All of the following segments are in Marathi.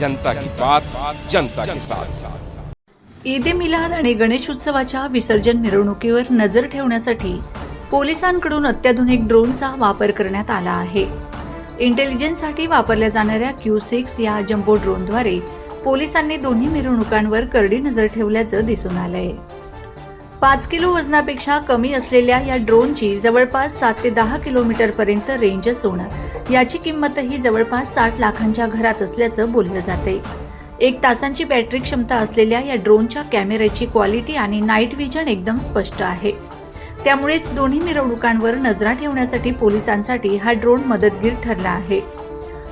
जनता की बात जनता के साथ। ईद ए मिलाद आणि गणेश उत्सवाच्या विसर्जन मिरवणुकीवर नजर ठेवण्यासाठी पोलिसांकडून अत्याधुनिक ड्रोनचा वापर करण्यात आला आहे. इंटेलिजन्ससाठी वापरल्या जाणाऱ्या क्यू सिक्स या जम्बो ड्रोनद्वारे पोलिसांनी दोन्ही मिरवणुकांवर करडी नजर ठेवल्याचं दिसून आलंय. पाच किलो वजनापेक्षा कमी असलेल्या या ड्रोनची जवळपास सात ते दहा किलोमीटर पर्यंत रेंज असून याची किंमतही जवळपास साठ लाखांच्या घरात असल्याचं बोललं जाते एक तासांची बॅटरी क्षमता असलेल्या या ड्रोनच्या कॅमेऱ्याची क्वालिटी आणि नाईट व्हिजन एकदम स्पष्ट आहे. त्यामुळेच दोन्ही मिरवणुकांवर नजरा ठेवण्यासाठी पोलिसांसाठी हा ड्रोन मदतगीर ठरला आहे.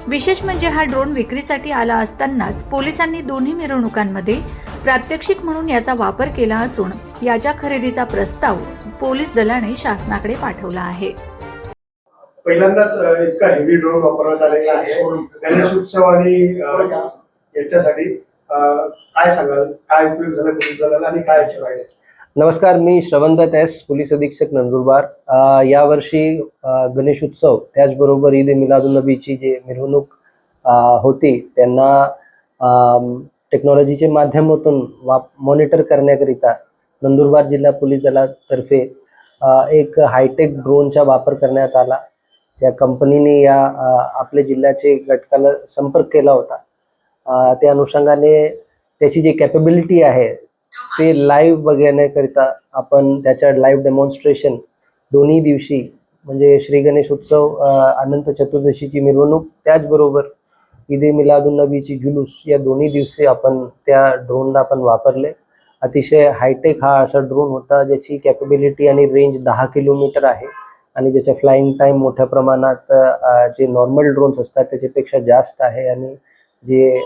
विशेष म्हणजे हा ड्रोन विक्रीसाठी आला असतानाच पोलिसांनी दोन्ही मिरवणुकांमध्ये प्रात्यक्षिक म्हणून याचा वापर केला असून याच्या खरेदीचा प्रस्ताव पोलीस दलाने शासनाकडे पाठवला आहे. पहिल्यांदाच इतका हेवी ड्रोन वापरण्यात आलेला आहे. गणेश उत्सव आणि याच्यासाठी काय सांगाल? काय उपयोग झाला पोलीस दलाला आणि काय याचे फायदे? नमस्कार मी श्रवणदत्त एस पोलीस अधीक्षक नंदुरबार. यावर्षी गणेश उत्सव त्याचबरोबर ईद मिलादुलनबीची जे मिरवणूक होती त्यांना टेक्नॉलॉजीच्या माध्यमातून वाप मॉनिटर करण्याकरिता नंदुरबार जिल्हा पोलीस दलातर्फे एक हायटेक ड्रोनचा वापर करण्यात आला. त्या कंपनीने या आपल्या जिल्ह्याचे घटकाला संपर्क केला होता. त्या अनुषंगाने त्याची जी कॅपेबिलिटी आहे ते लाईव्ह बघण्याकरिता आपण त्याच्या लाईव्ह डेमॉन्स्ट्रेशन दोन्ही दिवशी म्हणजे श्री गणेश उत्सव अनंत चतुर्दशीची मिरवणूक त्याचबरोबर ईद ए मिलादुलनबीची जुलूस या दोन्ही दिवशी आपण त्या ड्रोनला आपण वापरले. अतिशय हायटेक हा असा ड्रोन होता ज्याची कॅपेबिलिटी आणि रेंज दहा किलोमीटर आहे. आणि ज्याच्या फ्लाईंग टाईम मोठ्या प्रमाणात जे नॉर्मल ड्रोन्स असतात त्याच्यापेक्षा जास्त आहे. आणि जे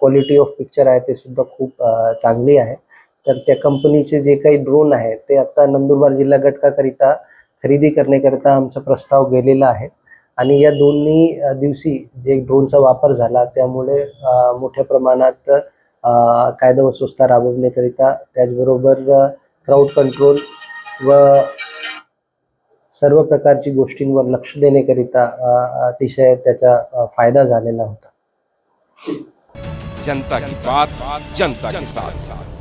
क्वालिटी ऑफ पिक्चर आहे ते सुद्धा खूप चांगली आहे. तर त्या कंपनीचे जे काही ड्रोन आहे ते आता नंदुरबार जिल्हा घटकाकरिता खरेदी करण्याकरिता आमचा प्रस्ताव गेलेला आहे. आणि या दोन्ही दिवशी जे ड्रोनचा वापर झाला त्यामुळे मोठ्या प्रमाणात कायदा व सुव्यवस्था राबवण्याकरिता त्याचबरोबर क्राऊड कंट्रोल व सर्व प्रकारची गोष्टींवर लक्ष देण्याकरिता अतिशय त्याचा फायदा झालेला होता. जनता की बात जनता के साथ.